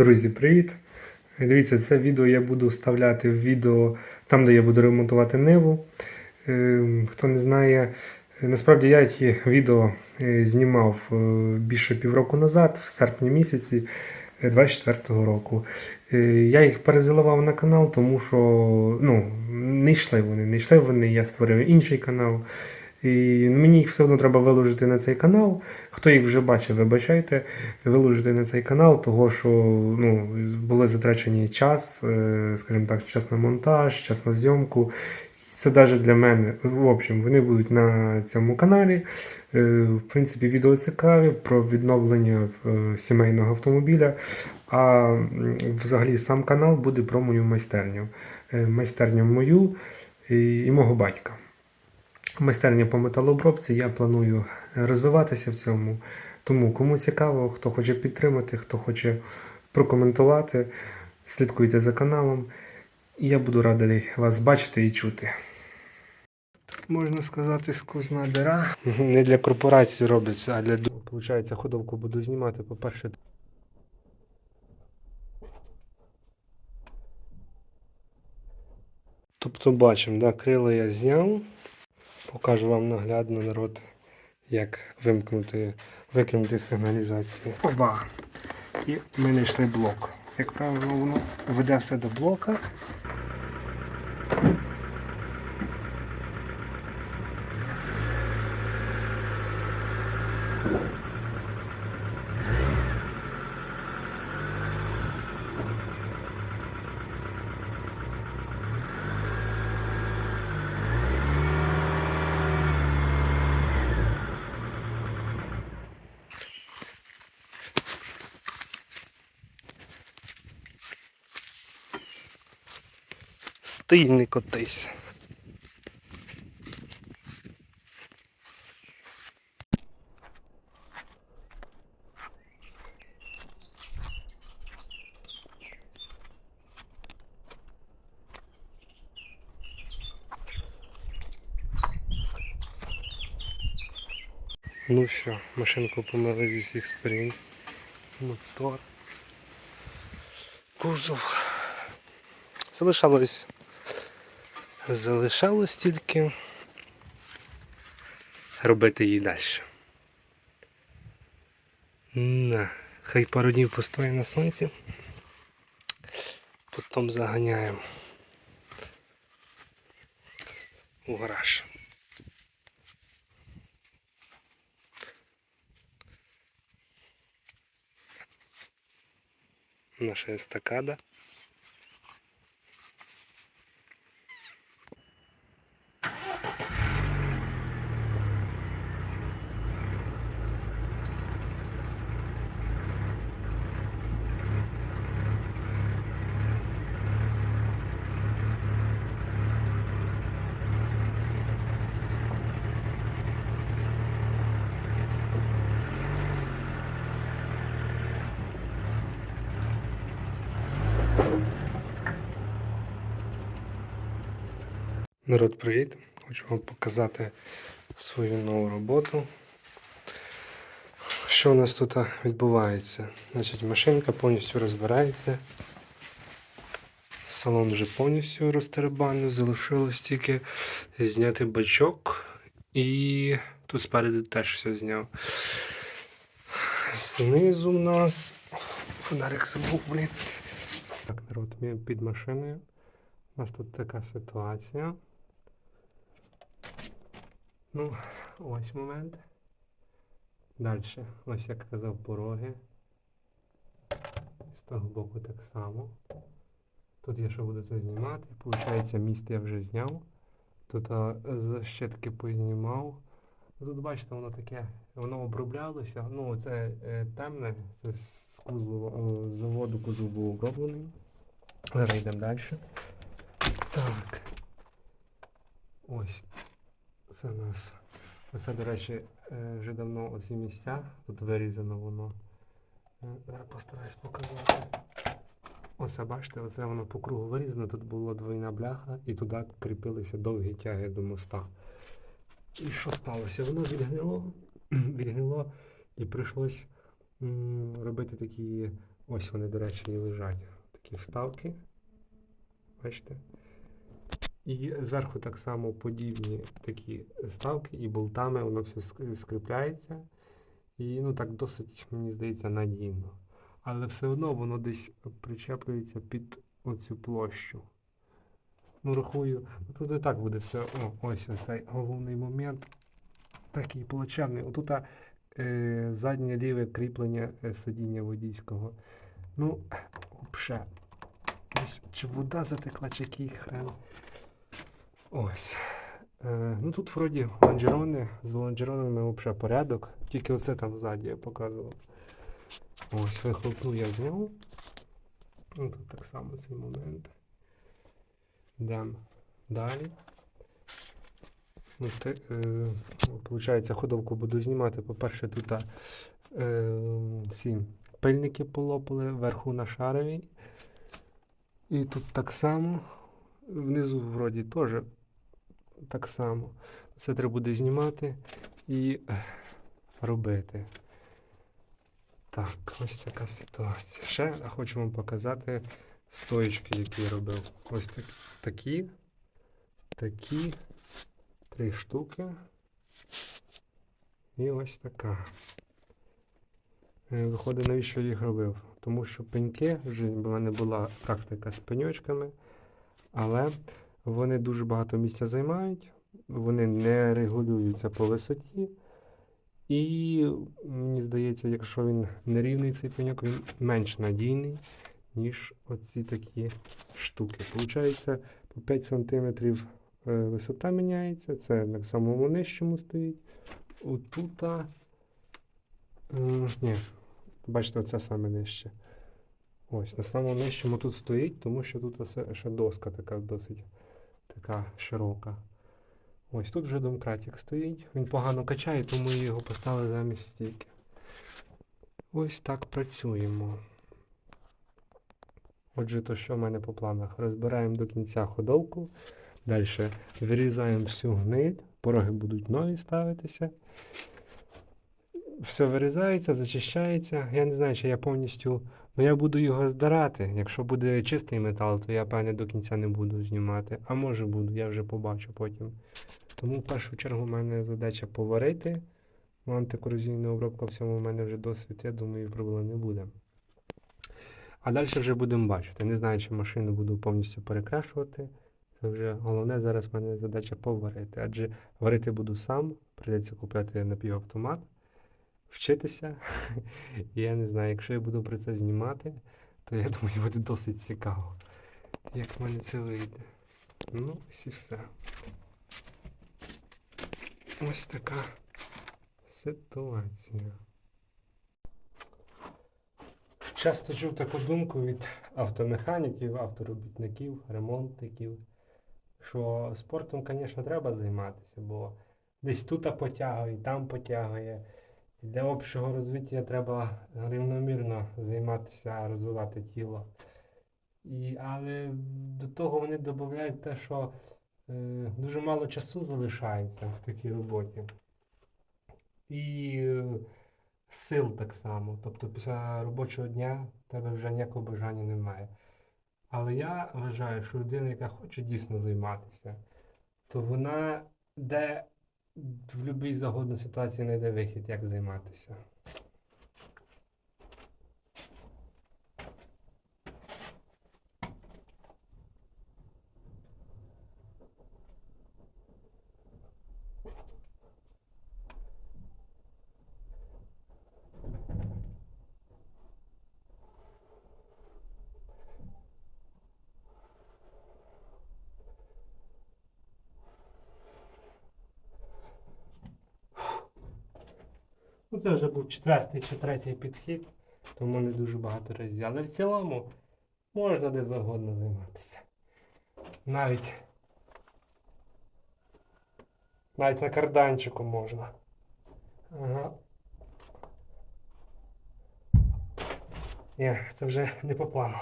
Друзі, привіт! Дивіться, це відео я буду вставляти в відео там, де я буду ремонтувати Ниву. Е, Хто не знає, насправді я ті відео е, знімав е, більше півроку назад, в серпні місяці 24-го року. Е, Я їх перезаливав на канал, тому що ну, не йшли вони, не йшли вони, я створив інший канал. І мені їх все одно треба виложити на цей канал. Хто їх вже бачив, вибачайте, виложити на цей канал, того що ну, були затрачені час, е, скажімо так, час на монтаж, час на зйомку. Це навіть для мене. В общем, вони будуть на цьому каналі. Е, В принципі, відео цікаві про відновлення е, сімейного автомобіля. А взагалі сам канал буде про мою майстерню. Майстерню мою і мого батька майстерня по металообробці. Я планую розвиватися в цьому. Тому кому цікаво, хто хоче підтримати, хто хоче прокоментувати, слідкуйте за каналом. І я буду радий вас бачити і чути. Можна сказати, скузна дира. Не для корпорації робиться, а для Получається, ходовку буду знімати. По-перше, Тобто бачимо, да, крила я зняв. Покажу вам наглядно народ, як вимкнути, викинути сигналізацію. Оба. І ми знайшли блок. Як правило, воно веде все до блока. Стильний котись. Ну що, машинку помили зі всіх сторін. Мотор. Кузов. Залишалось. Залишалось тільки робити її далі. На, хай пару днів постоїть на сонці. Потім заганяємо у гараж. Наша естакада. Народ, привіт! Хочу вам показати свою нову роботу. Що у нас тут відбувається? Значить, машинка повністю розбирається. Салон вже повністю розтеребаний, залишилось тільки зняти бачок і тут спереду теж все зняв. Знизу в нас. Фонарик забув, блін. Так, народ, ми під машиною. У нас тут така ситуація. Ну, ось момент. Далі, ось як казав, пороги. З того боку так само. Тут я ще буду це знімати. Получається, міст я вже зняв. Тут а, защитки познімав. Тут бачите, воно таке, воно оброблялося. Ну, це е, темне, це з о, з заводу кузов був оброблений. Зараз йдемо далі. Так. Ось. Це у нас. Це, до речі, е, вже давно оці місця. Тут вирізано воно. Е, Зараз постараюсь показати. Оце бачите, оце воно по кругу вирізано. Тут була двойна бляха і туди кріпилися довгі тяги до моста. І що сталося? Воно відгнило, відгнило і прийшлось робити такі Ось вони, до речі, і лежать. Такі вставки. Бачите? І зверху так само подібні такі ставки, і болтами воно все скріпляється. І ну так досить, мені здається, надійно. Але все одно воно десь причеплюється під оцю площу. Ну, рахую, ну, тут і так буде все. О, ось цей головний момент. Такий плачевний. Отут е, заднє ліве кріплення е, сидіння водійського. Ну, взагалі. Чи вода затекла, чи який хрен. Ось. Е, ну тут вроді лонжерони. З лонжеронами взагалі порядок. Тільки оце там ззаді я показував. Ось, вихлопну я зняв. Ну тут так само цей момент. Йдемо далі. Ну, те, е, получається, ходовку буду знімати. По-перше, тут е, ці пильники полопали вверху на шаровій. І тут так само. Внизу вроді теж так само. Це треба буде знімати і робити. Так, ось така ситуація. Ще хочу вам показати стоїчки, які я робив. Ось так, такі, такі, три штуки. І ось така. Е, Виходить, навіщо я їх робив? Тому що пеньки, вже в мене була практика з пеньочками, але вони дуже багато місця займають, вони не регулюються по висоті. І мені здається, якщо він нерівний цей пеньок, він менш надійний, ніж оці такі штуки. Получається, по 5 см висота міняється, це на самому нижчому стоїть. Отут. Ні, бачите, оце саме нижче. Ось, на самому нижчому тут стоїть, тому що тут ще доска така досить така широка. Ось тут вже домкратик стоїть. Він погано качає, тому його поставив замість стійки. Ось так працюємо. Отже, то що в мене по планах? Розбираємо до кінця ходовку. Далі вирізаємо всю гниль, пороги будуть нові ставитися. Все вирізається, зачищається. Я не знаю, чи я повністю. Ну, я буду його здирати. Якщо буде чистий метал, то я, певне, до кінця не буду знімати. А може буду, я вже побачу потім. Тому в першу чергу в мене задача поварити. Ну, Антикорозійна обробка в цьому в мене вже досвід, я думаю, проблем не буде. А далі вже будемо бачити. Не знаю, чи машину буду повністю перекрашувати. Це вже головне зараз в мене задача поварити. Адже варити буду сам, прийдеться купляти напівавтомат, вчитися. Я не знаю, якщо я буду про це знімати, то я думаю, буде досить цікаво, як в мене це вийде. Ну, ось і все. Ось така ситуація. Часто чув таку думку від автомеханіків, авторобітників, ремонтників, що спортом, звісно, треба займатися, бо десь тут потягує, там потягує. Для общого розвиття треба рівномірно займатися, розвивати тіло. І, але до того вони додають те, що е, дуже мало часу залишається в такій роботі. І е, сил так само. Тобто після робочого дня в тебе вже ніякого бажання немає. Але я вважаю, що людина, яка хоче дійсно займатися, то вона де в будь-якій загодній ситуації знайде вихід, як займатися. Це вже був четвертий чи третій підхід, тому не дуже багато разів. Але в цілому можна де завгодно займатися. Навіть навіть на карданчику можна. Ага. Ні, це вже не по плану.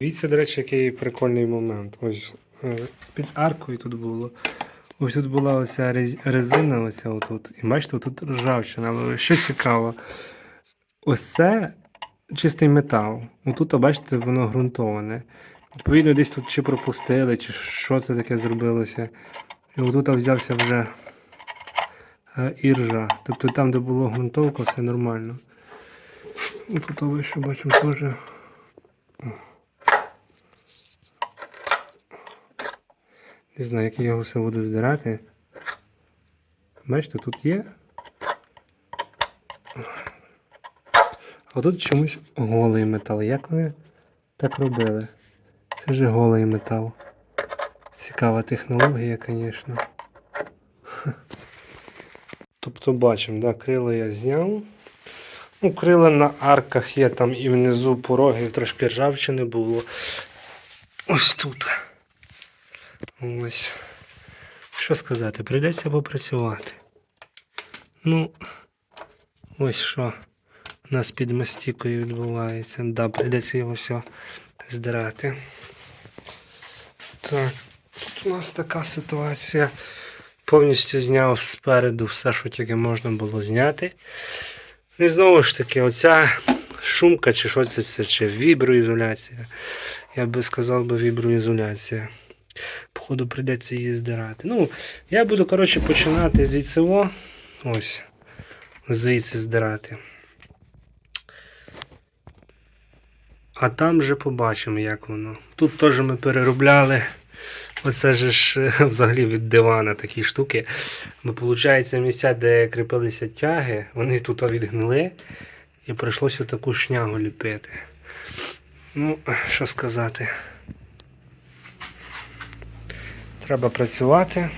Дивіться, до речі, який прикольний момент. Ось е, під аркою тут було. Ось тут була оця резина, оця отут. І бачите, тут ржавчина. Але що цікаво, ось це чистий метал. Отут, бачите, воно ґрунтоване. Відповідно, десь тут чи пропустили, чи що це таке зробилося. І отут взявся вже е, іржа. Тобто там, де було ґрунтовка, все нормально. Тут вище бачимо теж. Не знаю, як я його все буду здирати. Бачите, тут є. А тут чомусь голий метал. Як вони так робили? Це ж голий метал. Цікава технологія, звісно. Тобто бачимо, да, крила я зняв. Ну, крила на арках є там і внизу пороги, трошки ржавчини було. Ось тут. Ось. Що сказати, прийдеться попрацювати. Ну, ось що у нас під мастікою відбувається. Да, прийдеться його все здирати. Так, тут у нас така ситуація. Повністю зняв спереду все, що тільки можна було зняти. І знову ж таки, оця шумка, чи що це, чи віброізоляція. Я би сказав би віброізоляція. Походу прийдеться її здирати. Ну, я буду, коротше, починати звідси. Ось. Звідси здирати. А там вже побачимо, як воно. Тут теж ми переробляли. Оце ж взагалі від дивана такі штуки. Бо виходить, місця, де кріпилися тяги, вони тут відгнили. І прийшлося таку шнягу ліпити. Ну, що сказати. Треба працювати,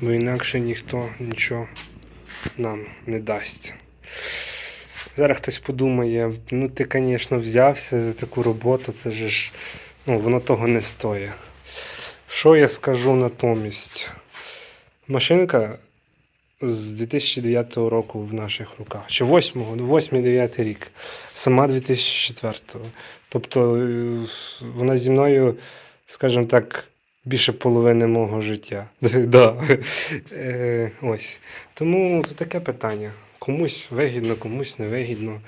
бо інакше ніхто нічого нам не дасть. Зараз хтось подумає, ну ти, звісно, взявся за таку роботу, це ж, ну, воно того не стоїть. Що я скажу натомість? Машинка з 2009 року в наших руках. Чи 8-го, 8-9 рік. Сама 2004. Тобто е, вона зі мною, скажімо так, більше половини мого життя. да. Е, Ось. Тому тут таке питання. Комусь вигідно, комусь не вигідно.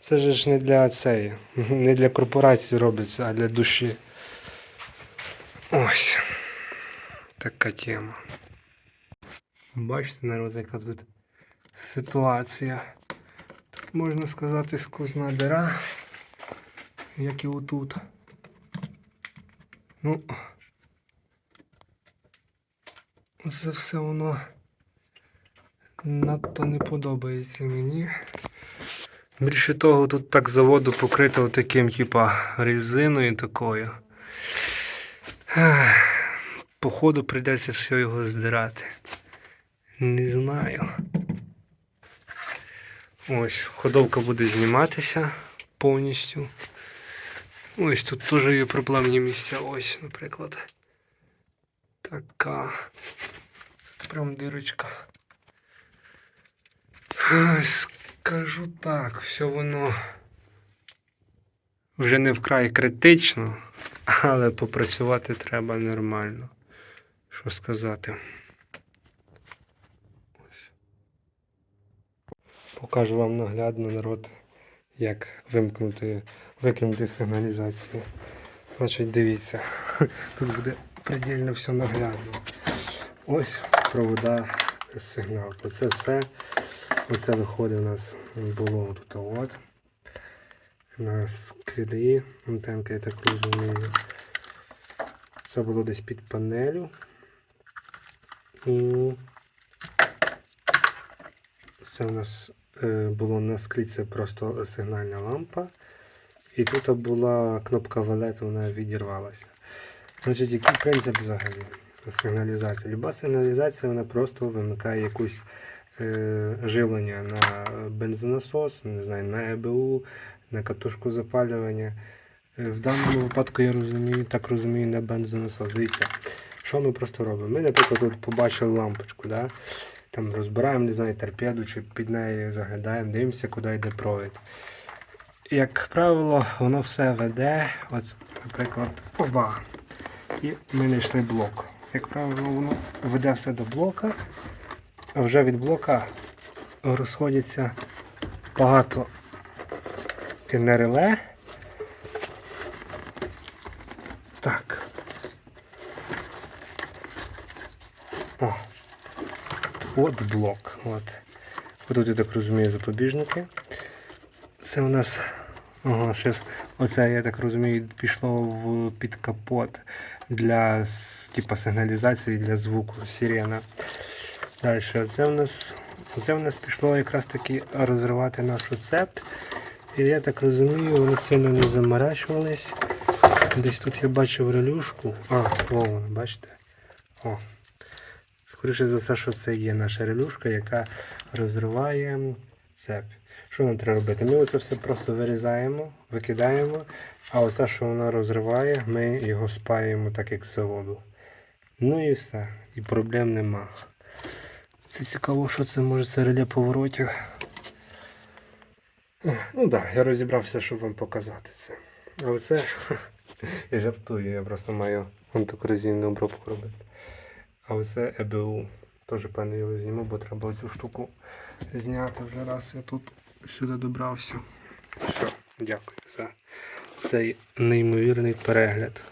Це ж не для цієї, не для корпорації робиться, а для душі. Ось. Така тема. Бачите, народ, яка тут ситуація. Тут можна сказати сквозна дира, як і отут. Ну, це все воно надто не подобається мені. Більше того, тут так заводу покрито таким, типа, резиною такою. Походу прийдеться все його здирати. Не знаю. Ось, ходовка буде зніматися повністю. Ось тут теж є проблемні місця. Ось, наприклад. Така. Прям дирочка. Скажу так, все воно вже не вкрай критично, але попрацювати треба нормально. Що сказати? Покажу вам наглядно народ, як вимкнути, викинути сигналізацію. Значить, дивіться, тут буде предельно все наглядно. Ось провода сигнал. Оце все. Оце виходить у нас було тут от. На скиди, антенка, я так розумію. Це було десь під панелю. І це у нас е, було на склі, це просто сигнальна лампа. І тут була кнопка валет, вона відірвалася. Значить, який принцип взагалі сигналізації? Люба сигналізація вона просто вимикає якусь е, живлення на бензонасос, не знаю, на ЕБУ, на катушку запалювання. Е, В даному випадку я розумію, так розумію, на бензонасос. Дивіться, що ми просто робимо? Ми, наприклад, тут побачили лампочку, да? там розбираємо, не знаю, торпеду чи під нею заглядаємо, дивимося, куди йде провід. Як правило, воно все веде, от, наприклад, оба. І ми знайшли блок. Як правило, воно веде все до блока, а вже від блока розходяться багато реле. Так. О. От блок. От. Отут, я так розумію, запобіжники. Це у нас. Ага, ще оце, я так розумію, пішло в під капот для типа, сигналізації для звуку сирена. Далі, оце у нас, оце у нас пішло якраз таки розривати нашу цеп. І я так розумію, вони сильно не заморачувались. Десь тут я бачив релюшку. А, во вона, бачите? О. Скоріше за все, що це є наша релюшка, яка розриває цеп. Що нам треба робити? Ми оце все просто вирізаємо, викидаємо, а оце, що воно розриває, ми його спаємо так, як з заводу. Ну і все. І проблем нема. Це цікаво, що це може це реле поворотів. Ну так, да, я розібрався, щоб вам показати це. А оце я жартую, я просто маю антикорозійну обробку робити. А оце ЕБУ. Теж певно його зніму, бо треба цю штуку зняти вже раз я тут сюди добрався. Все, дякую за цей неймовірний перегляд.